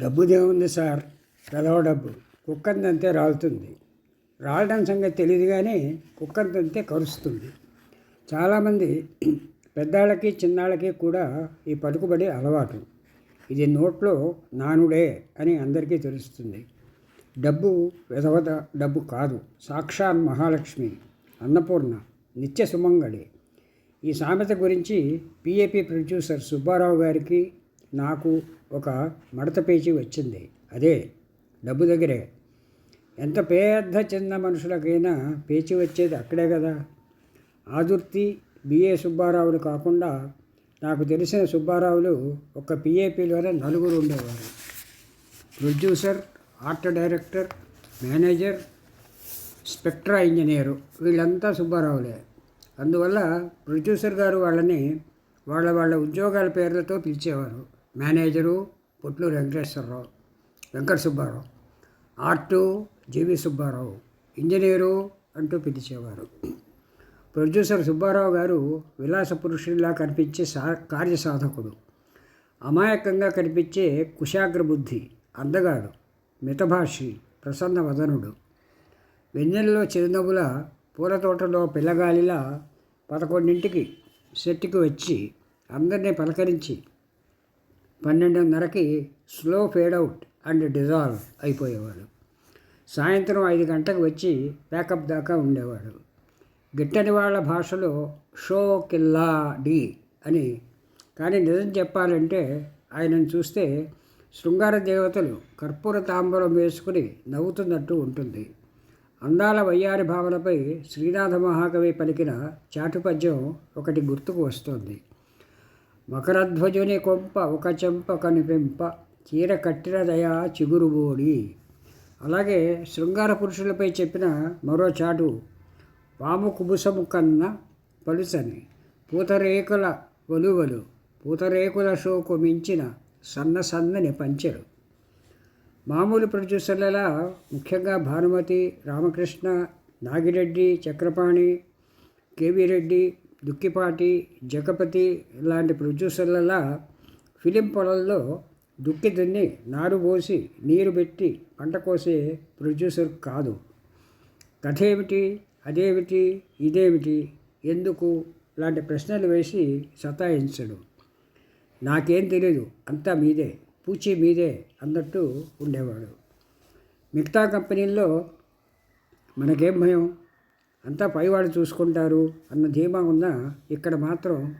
డబ్బుదేముంది sir. పెదవ డబ్బు. కుక్కంతంతే రాలుతుంది. రాలడం సంగతి తెలియదు కానీ కుక్కంతంతే కరుస్తుంది. చాలామంది పెద్దాళ్ళకి చిన్నాళ్ళకి కూడా ఈ పలుకుబడి అలవాటు. ఇది నోట్లో నానుడే అని అందరికీ తెలుస్తుంది. డబ్బు విధవత డబ్బు కాదు. సాక్షాత్ మహాలక్ష్మి అన్నపూర్ణ నిత్య సుమంగళి. ఈ సామెత గురించి పిఏపి ప్రొడ్యూసర్ సుబ్బారావు గారికి నాకు ఒక మడత పేచి వచ్చింది. అదే డబ్బు దగ్గరే. ఎంత పెద్ద చిన్న మనుషులకైనా పేచి వచ్చేది అక్కడే కదా. ఆదుర్తి బిఏ సుబ్బారావులు కాకుండా నాకు తెలిసిన సుబ్బారావులు ఒక పిఏపిలోనే నలుగురు ఉండేవారు. ప్రొడ్యూసర్ ఆర్ట్ డైరెక్టర్ మేనేజర్ స్పెక్ట్రా ఇంజనీరు వీళ్ళంతా సుబ్బారావులే. అందువల్ల ప్రొడ్యూసర్ గారు వాళ్ళని వాళ్ళ వాళ్ళ ఉద్యోగాల పేర్లతో పిలిచేవారు. Manager Potlu Venkateswara Rao Venkata Subba Rao art GV Subba Rao engineer అంటూ పిలిచేవారు. ప్రొడ్యూసర్ సుబ్బారావు గారు విలాస పురుషుడిలా కనిపించే సా కార్యసాధకుడు. అమాయకంగా కనిపించే కుశాగ్ర బుద్ధి అందగాడు మితభాషి ప్రసన్న వదనుడు. వెన్నెల్లో చిరునవ్వుల పూల తోటలో పిల్లగాలిలా పదకొండింటికి సెట్కి వచ్చి అందరినీ పలకరించి పన్నెండున్నరకి slow fade out and dissolve అయిపోయేవాడు. సాయంత్రం ఐదు గంటలకు వచ్చి ప్యాకప్ దాకా ఉండేవాడు. గిట్టని వాళ్ళ భాషలో షో కిల్లా డి అని. కానీ నిజం చెప్పాలంటే ఆయనను చూస్తే శృంగార దేవతలు కర్పూర తాంబూలం వేసుకుని నవ్వుతున్నట్టు ఉంటుంది. అందాల వయ్యారి భావనపై శ్రీనాథ మహాకవి పలికిన చాటుపద్యం ఒకటి గుర్తుకు వస్తోంది. మకరధ్వజుని కొంప ఒక చెంప కనిపింప చీర కట్టిన దయా చిగురుబోడి అలాగే శృంగార పురుషులపై చెప్పిన మరో చాటు పాము కుబుసము కన్న పలుసని పూతరేకుల ఒలువలు పూతరేకుల షోకు మించిన సన్న సన్నని పంచెలు. మామూలు ప్రొడ్యూసర్లలా ముఖ్యంగా భానుమతి రామకృష్ణ నాగిరెడ్డి చక్రపాణి కేవీ రెడ్డి దుక్కిపాటి జగపతి లాంటి ప్రొడ్యూసర్లలా ఫిలిం పొలంలో దుక్కి దున్ని నారు పోసి నీరు పెట్టి పంట కోసే ప్రొడ్యూసర్ కాదు. కథ ఏమిటి అదేమిటి ఇదేమిటి ఎందుకు లాంటి ప్రశ్నలు వేసి సతాయించడు. నాకేం తెలియదు అంతా మీదే పూచి మీదే అన్నట్టు ఉండేవాడు. మిగతా కంపెనీల్లో మనకేం భయం? అంతా పైవాడు చూసుకుంటారు అన్న ధీమా ఉన్నా ఇక్కడ మాత్రం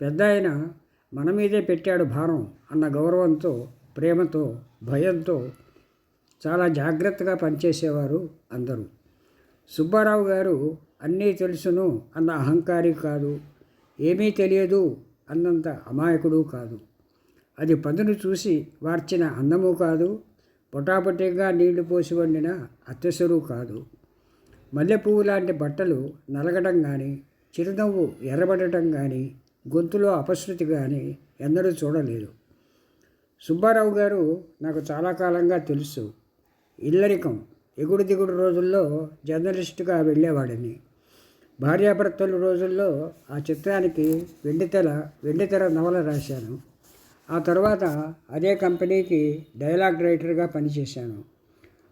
పెద్ద ఆయన మన మీదే పెట్టాడు భారం అన్న గౌరవంతో ప్రేమతో భయంతో చాలా జాగ్రత్తగా పనిచేసేవారు అందరూ. సుబ్బారావు గారు అన్నీ తెలుసును అన్న అహంకారి కాదు ఏమీ తెలియదు అన్నంత అమాయకుడు కాదు. అది పదును చూసి వార్చిన అన్నము కాదు పొటాపొటీగా నీళ్ళు పోసి వండిన అత్తెసరు కాదు. మల్లెపువ్వు లాంటి బట్టలు నలగడం కానీ చిరునవ్వు ఎర్రబడటం కానీ గొంతులో అపశృతి కానీ ఎందరూ చూడలేదు. సుబ్బారావు గారు నాకు చాలా కాలంగా తెలుసు. ఇల్లరికం ఎగుడు దిగుడు రోజుల్లో జర్నలిస్టుగా వెళ్ళేవాడిని. భార్యాభర్తల రోజుల్లో ఆ చిత్రానికి వెండితెర వెండితెర నవల రాశాను. ఆ తర్వాత అదే కంపెనీకి డైలాగ్ రైటర్గా పనిచేశాను.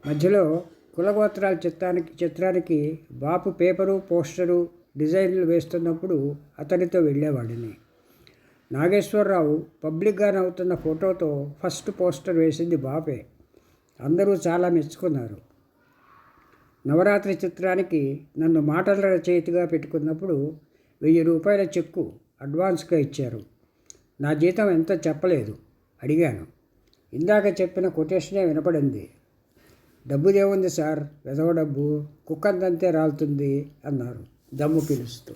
మధ్యలో కులగోత్రాల చిత్రానికి చిత్రానికి బాపు పేపరు పోస్టరు డిజైన్లు వేస్తున్నప్పుడు అతనితో వెళ్ళేవాడిని. నాగేశ్వరరావు పబ్లిక్గా నవ్వుతున్న ఫోటోతో ఫస్ట్ పోస్టర్ వేసింది బాపే. అందరూ చాలా మెచ్చుకున్నారు. నవరాత్రి చిత్రానికి నన్ను మాటల రచయితగా పెట్టుకున్నప్పుడు వెయ్యి రూపాయల చెక్కు అడ్వాన్స్గా ఇచ్చారు. నా జీతం ఎంత చెప్పలేదు? అడిగాను. ఇందాక చెప్పిన కొటేషనే వినపడింది. డబ్బుదేముంది సార్? వెదవ డబ్బు. కుక్కంతంతే రాలుతుంది అన్నారు. దమ్ము పిలుస్తూ.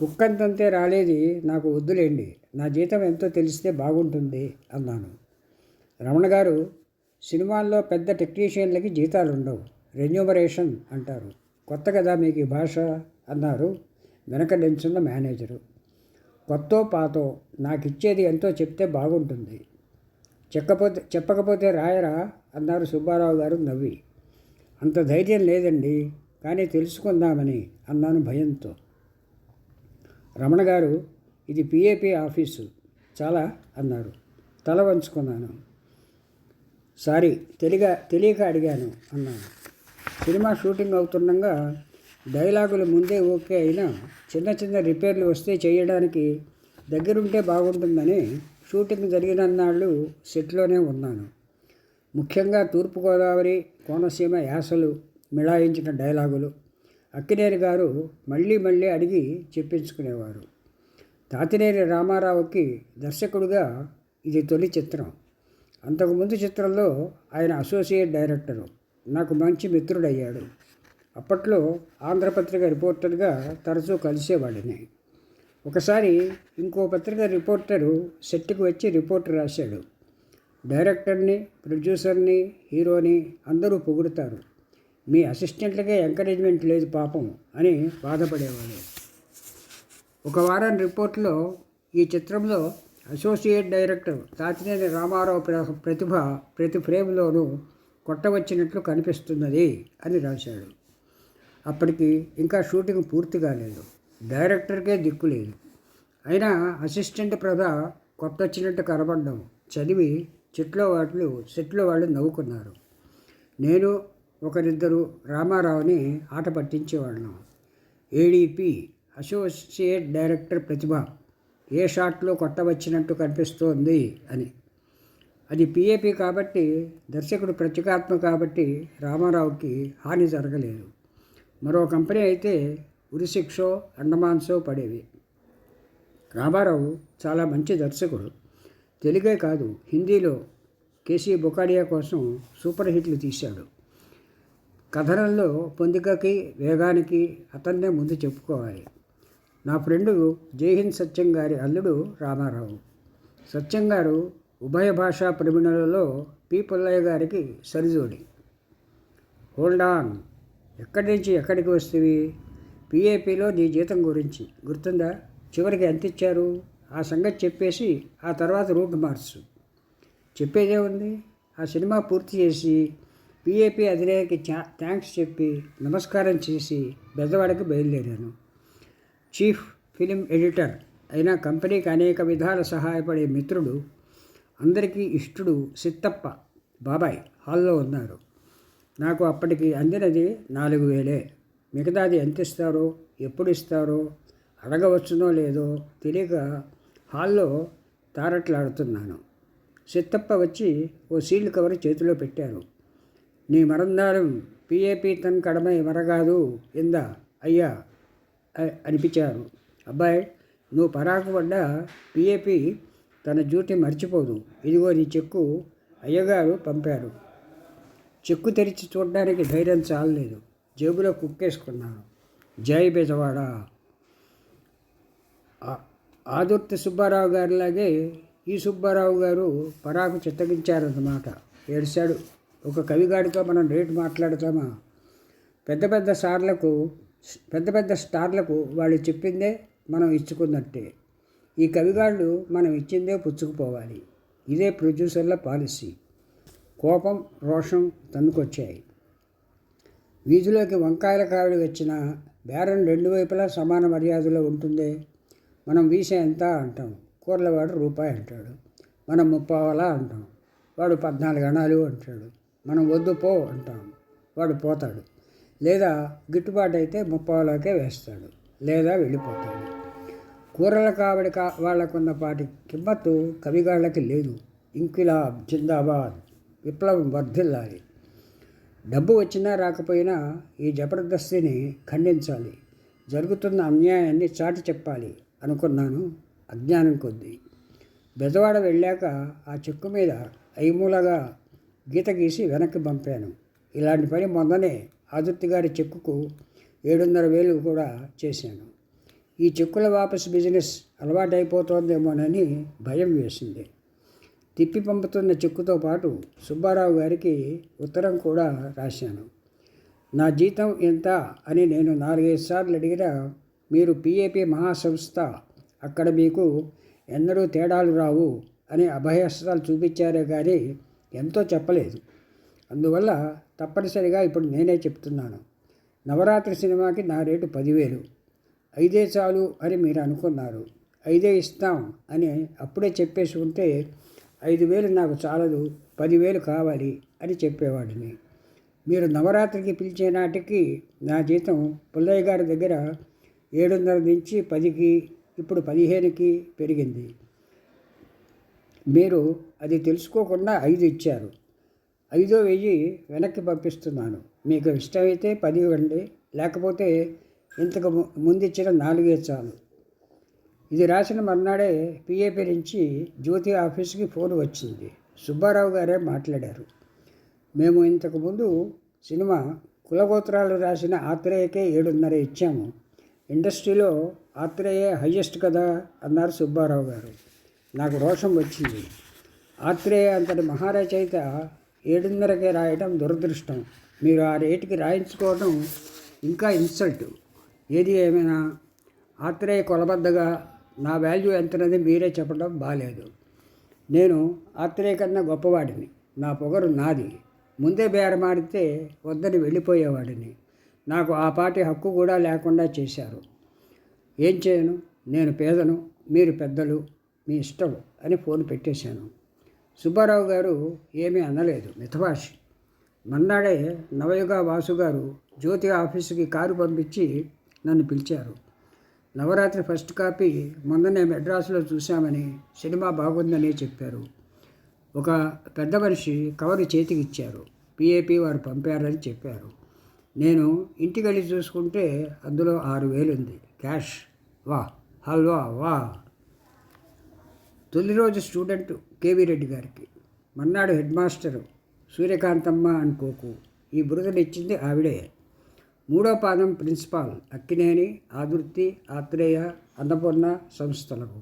కుక్కంతంతే రాలేది నాకు వద్దులేండి. నా జీతం ఎంతో తెలిస్తే బాగుంటుంది అన్నాను. రమణ గారు సినిమాల్లో పెద్ద టెక్నీషియన్లకి జీతాలు ఉండవు రెన్యూమరేషన్ అంటారు. కొత్త కదా మీకు ఈ భాష అన్నారు వెనక మేనేజరు. కొత్తో పాతో నాకు ఇచ్చేది ఎంతో చెప్తే బాగుంటుంది. చెప్పకపోతే చెప్పకపోతే రాయరా? అన్నారు సుబ్బారావు గారు నవ్వి. అంత ధైర్యం లేదండి కానీ తెలుసుకుందామని అన్నాను భయంతో. రమణ గారు ఇది పిఏపి ఆఫీసు చాలా అన్నారు. తల వంచుకున్నాను. సారీ తెలిగా తెలియక అడిగాను అన్నాను. సినిమా షూటింగ్ అవుతుండగా డైలాగులు ముందే ఓకే అయినా చిన్న చిన్న రిపేర్లు వస్తే చేయడానికి దగ్గరుంటే బాగుంటుందని షూటింగ్ జరిగినన్నాళ్ళు సెట్లోనే ఉన్నాను. ముఖ్యంగా తూర్పుగోదావరి కోనసీమ యాసలు మిళాయించిన డైలాగులు. అక్కినేని గారు మళ్ళీ మళ్ళీ అడిగి చెప్పించుకునేవారు. తాతినేని రామారావుకి దర్శకుడిగా ఇది తొలి చిత్రం. అంతకుముందు చిత్రంలో ఆయన అసోసియేట్ డైరెక్టరు. నాకు మంచి మిత్రుడయ్యాడు. అప్పట్లో ఆంధ్రపత్రిక రిపోర్టర్గా తరచూ కలిసేవాడిని. ఒకసారి ఇంకో పత్రిక రిపోర్టరు సెట్కి వచ్చి రిపోర్ట్ రాశాడు. డైరెక్టర్ని ప్రొడ్యూసర్ని హీరోని అందరూ పొగుడుతారు. మీ అసిస్టెంట్లకే ఎంకరేజ్మెంట్ లేదు పాపం అని బాధపడేవాడు ఒక వారం రిపోర్ట్లో ఈ చిత్రంలో అసోసియేట్ డైరెక్టర్ తాతినేని రామారావు ప్ర- ప్రతిభ ప్రతి ఫ్రేమ్లోనూ కొట్టవచ్చినట్లు కనిపిస్తున్నది అని రాశాడు. అప్పటికి ఇంకా షూటింగ్ పూర్తి కాలేదు. డైరెక్టర్కే దిక్కు లేదు. అయినా అసిస్టెంట్ ప్రభ కొట్టొచ్చినట్టు కనబడ్డం చదివి చెట్లో వాళ్ళు సెట్లో వాళ్ళు నవ్వుకున్నారు. నేను ఒకరిద్దరు రామారావుని ఆట పట్టించేవాళ్ళం. ఏడీపీ అసోసియేట్ డైరెక్టర్ ప్రతిభ ఏ షాట్లో కొట్టవచ్చినట్టు కనిపిస్తోంది అని. అది పిఏపి కాబట్టి దర్శకుడు ప్రత్యేకాత్మ కాబట్టి రామారావుకి హాని జరగలేదు. మరో కంపెనీ అయితే ఉరిశిక్షో అండమాన్సో పడేవి. రామారావు చాలా మంచి దర్శకుడు. తెలుగే కాదు హిందీలో కేసీ బొకాడియా కోసం సూపర్ హిట్లు తీశాడు. కథనంలో పొందికకి వేగానికి అతన్నే ముందు చెప్పుకోవాలి. నా ఫ్రెండు జైహింద్ సత్యం గారి అల్లుడు రామారావు. సత్యం గారు ఉభయ భాషా ప్రవీణులలో పి. పుల్లయ్య గారికి సరిజోడి. Hold on. ఎక్కడి నుంచి ఎక్కడికి వస్తేవి? పిఏపిలో నీ జీతం గురించి. గుర్తుందా? చివరికి ఎంత ఇచ్చారు? ఆ సంగతి చెప్పేసి ఆ తర్వాత రూట్ మార్చు. చెప్పేదే ఉంది ఆ సినిమా పూర్తి చేసి పిఏపి అధినేతకి థ్యాంక్స్ చెప్పి నమస్కారం చేసి బెజవాడకి బయలుదేరాను. చీఫ్ ఫిలిం ఎడిటర్ అయిన కంపెనీకి అనేక విధాల సహాయపడే మిత్రుడు అందరికీ ఇష్టుడు సిత్తప్ప బాబాయ్ హాల్లో ఉన్నారు. నాకు అప్పటికి అందినది నాలుగు వేలే. మిగతాది ఎంత ఇస్తారో ఎప్పుడు ఇస్తారో అడగవచ్చునో లేదో తెలియక హాల్లో తారట్లాడుతున్నాను. సిత్తప్ప వచ్చి ఓ సీల్డ్ కవర్ చేతిలో పెట్టారు. నీ మరందారం పిఏపి తన్ కడమై మరగాదు ఎందా అయ్యా అనిపించారు. అబ్బాయి నువ్వు పరాకు పడ్డ పిఏపి తన డ్యూటీ మర్చిపోదు. ఇదిగో నీ చెక్కు అయ్యగారు పంపారు. చెక్కు తెరిచి చూడడానికి ధైర్యం చాలలేదు. జేబులో కుక్కేసుకున్నాను. జై బెజవాడ. ఆదుర్తి సుబ్బారావు గారిలాగే ఈ సుబ్బారావు గారు పరాకు చిత్తగించారన్నమాట. ఏడ్చాడు. ఒక కవిగాడితో మనం రేటు మాట్లాడతామా? పెద్ద పెద్ద సార్లకు పెద్ద పెద్ద స్టార్లకు వాళ్ళు చెప్పిందే మనం ఇచ్చుకున్నట్టే. ఈ కవిగాళ్ళు మనం ఇచ్చిందే పుచ్చుకుపోవాలి. ఇదే ప్రొడ్యూసర్ల పాలసీ. కోపం రోషం తన్నుకొచ్చాయి. వీధిలోకి వంకాయల కావిడి వచ్చిన బేరం రెండు వైపులా సమాన మర్యాదలో ఉంటుందే? మనం వీసే ఎంత అంటాం. కూరలవాడు రూపాయి అంటాడు. మనం ముప్పావలా అంటాం. వాడు పద్నాలుగు అణాలు అంటాడు. మనం వద్దు పో అంటాం. వాడు పోతాడు. లేదా గిట్టుబాటు అయితే ముప్పావలోకే వేస్తాడు. లేదా వెళ్ళిపోతాడు. కూరల కావిడి కా వాళ్ళకున్న పాటి కిమ్మత్తు కవిగాళ్ళకి లేదు. ఇంకిలాబ్ జిందాబాద్. విప్లవం వర్ధిల్లాలి. డబ్బు వచ్చినా రాకపోయినా ఈ జబర్దస్తిని ఖండించాలి. జరుగుతున్న అన్యాయాన్ని చాటి చెప్పాలి అనుకున్నాను అజ్ఞానం కొద్దీ. బెదవాడ వెళ్ళాక ఆ చెక్కు మీద ఐమూలగా గీత గీసి వెనక్కి పంపాను. ఇలాంటి పని మొన్ననే ఆదుర్తి గారి చెక్కుకు ఏడున్నర వేలు కూడా చేశాను. ఈ చెక్కుల వాపసు బిజినెస్ అలవాటైపోతోందేమోనని భయం వేసింది. తిప్పి పంపుతున్న చెక్కుతో పాటు సుబ్బారావు గారికి ఉత్తరం కూడా రాశాను. నా జీతం ఎంత అని నేను నాలుగైదు సార్లు అడిగినా మీరు పిఏపి మహాసంస్థ అక్కడ మీకు ఎన్నడూ తేడాలు రావు అని అభయస్త్రాలు చూపించారే కానీ ఎంతో చెప్పలేదు. అందువల్ల తప్పనిసరిగా ఇప్పుడు నేనే చెప్తున్నాను. నవరాత్రి సినిమాకి నా రేటు పదివేలు. ఐదే చాలు అని మీరు అనుకున్నారు. ఐదే ఇస్తాం అని అప్పుడే చెప్పేసి ఉంటే ఐదు వేలు నాకు చాలదు పదివేలు కావాలి అని చెప్పేవాడిని. మీరు నవరాత్రికి పిలిచే నాటికి నా జీతం పుల్లయ్య గారి దగ్గర ఏడున్నర నుంచి పదికి ఇప్పుడు పదిహేనుకి పెరిగింది. మీరు అది తెలుసుకోకుండా ఐదు ఇచ్చారు. ఐదో వెయ్యి వెనక్కి పంపిస్తున్నాను. మీకు ఇష్టమైతే పది ఇవ్వండి లేకపోతే ఇంతకు ముందు ఇచ్చిన నాలుగే చాలు. ఇది రాసిన మర్నాడే పిఏపీ నుంచి జ్యోతి ఆఫీస్కి ఫోన్ వచ్చింది. సుబ్బారావు గారే మాట్లాడారు. మేము ఇంతకుముందు సినిమా కులగోత్రాలు రాసిన ఆత్రేయకే ఏడున్నర ఇచ్చాము. ఇండస్ట్రీలో ఆత్రేయే హయ్యెస్ట్ కదా అన్నారు సుబ్బారావు గారు. నాకు రోషం వచ్చింది. ఆత్రేయ అంతటి మహారచయిత ఏడున్నరకే రాయడం దురదృష్టం. మీరు ఆ రేటుకి రాయించుకోవడం ఇంకా ఇన్సల్ట్. ఏది ఏమైనా ఆత్రేయ కొలబద్దగా నా వాల్యూ ఎంతనది మీరే చెప్పడం బాలేదు. నేను ఆత్రేయ కన్నా గొప్పవాడిని. నా పొగరు నాది. ముందే బేరమాడితే వద్దని వెళ్ళిపోయేవాడిని. నాకు ఆ పాటి హక్కు కూడా లేకుండా చేశారు. ఏం చేయను? నేను పేదను. మీరు పెద్దలు. మీ ఇష్టం అని ఫోన్ పెట్టేశాను. సుబ్బారావు గారు ఏమీ అనలేదు. మితభాషి. మన్నాడే నవయుగ వాసు గారు జ్యోతి ఆఫీసుకి కారు పంపించి నన్ను పిలిచారు. నవరాత్రి ఫస్ట్ కాపీ మొన్ననే మెడ్రాసులో చూశామని సినిమా బాగుందని చెప్పారు. ఒక పెద్ద మనిషి కవరు చేతికి ఇచ్చారు. పిఏపి వారు పంపారని చెప్పారు. నేను ఇంటికి వెళ్ళి చూసుకుంటే అందులో ఆరు వేలు ఉంది క్యాష్. వా. హల్వా. వా. తొలి రోజు స్టూడెంట్ కేవీ రెడ్డి గారికి. మన్నాడు హెడ్ మాస్టరు సూర్యకాంతమ్మ అనుకోకు. ఈ బురదలు ఇచ్చింది ఆవిడే. మూడో పాదం ప్రిన్సిపాల్ అక్కినేని ఆదుర్తి ఆత్రేయ అన్నపూర్ణ సంస్థలకు.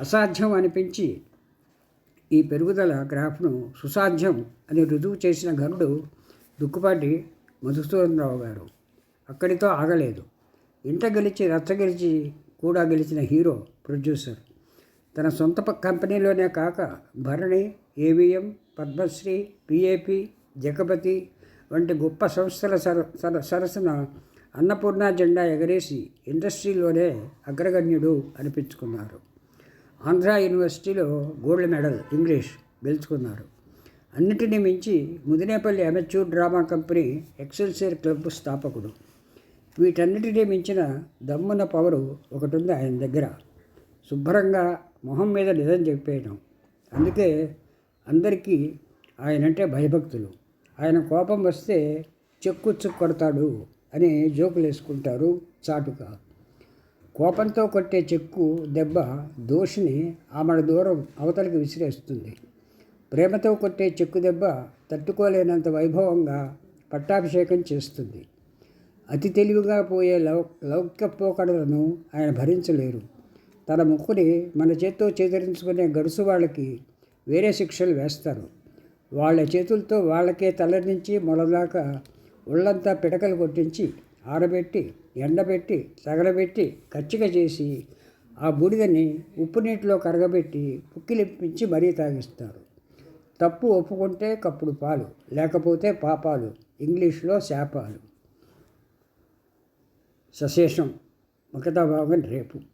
అసాధ్యం అనిపించి ఈ పెరుగుదల గ్రాఫ్ను సుసాధ్యం అని రుజువు చేసిన గరుడు దుక్కుపాటి మధుసూదనరావు గారు. అక్కడితో ఆగలేదు. ఇంట గెలిచి రచ్చ గెలిచి కూడా గెలిచిన హీరో ప్రొడ్యూసర్. తన సొంత కంపెనీలోనే కాక భరణి ఏవిఎం పద్మశ్రీ పిఏపి జగపతి వంటి గొప్ప సంస్థల సర సర సరసన అన్నపూర్ణ జెండా ఎగరేసి ఇండస్ట్రీలోనే అగ్రగణ్యుడు అనిపించుకున్నారు. ఆంధ్ర యూనివర్సిటీలో గోల్డ్ మెడల్ ఇంగ్లీష్ గెలుచుకున్నారు. అన్నిటినీ మించి Mudinepalli amateur drama company Excelsior club స్థాపకుడు. వీటన్నిటినీ మించిన దమ్మున పవరు ఒకటి ఉంది ఆయన దగ్గర? శుభ్రంగా మొహం మీద నిజం చెప్పేయడం అందుకే అందరికీ ఆయనంటే భయభక్తులు. ఆయన కోపం వస్తే చెక్కుచ్చు కొడతాడు అని జోకులు వేసుకుంటారు చాటుగా. కోపంతో కొట్టే చెక్కు దెబ్బ దోషిని ఆమెడ దూరం అవతలికి విసిరేస్తుంది. ప్రేమతో కొట్టే చెక్కు దెబ్బ తట్టుకోలేనంత వైభవంగా పట్టాభిషేకం చేస్తుంది. అతి తెలివిగా పోయే లౌ లౌక్య పోకడలను ఆయన భరించలేరు. తన ముక్కుని మన చేత్తో చేదరించుకునే గడుసు వాళ్ళకి వేరే శిక్షలు వేస్తారు. వాళ్ళ చేతులతో వాళ్ళకే తల నుంచి మొలదాకా ఒళ్ళంతా పిడకలు కొట్టించి ఆరబెట్టి ఎండబెట్టి తగలబెట్టి కచ్చిక చేసి ఆ బూడిదని ఉప్పు నీటిలో కరగబెట్టి పుక్కిలిప్పించి మరీ తాగిస్తారు. తప్పు ఒప్పుకుంటే కప్పుడు పాలు లేకపోతే పాపాలు ఇంగ్లీష్లో శాపాలు. సశేషం మిగతా భాగం రేపు.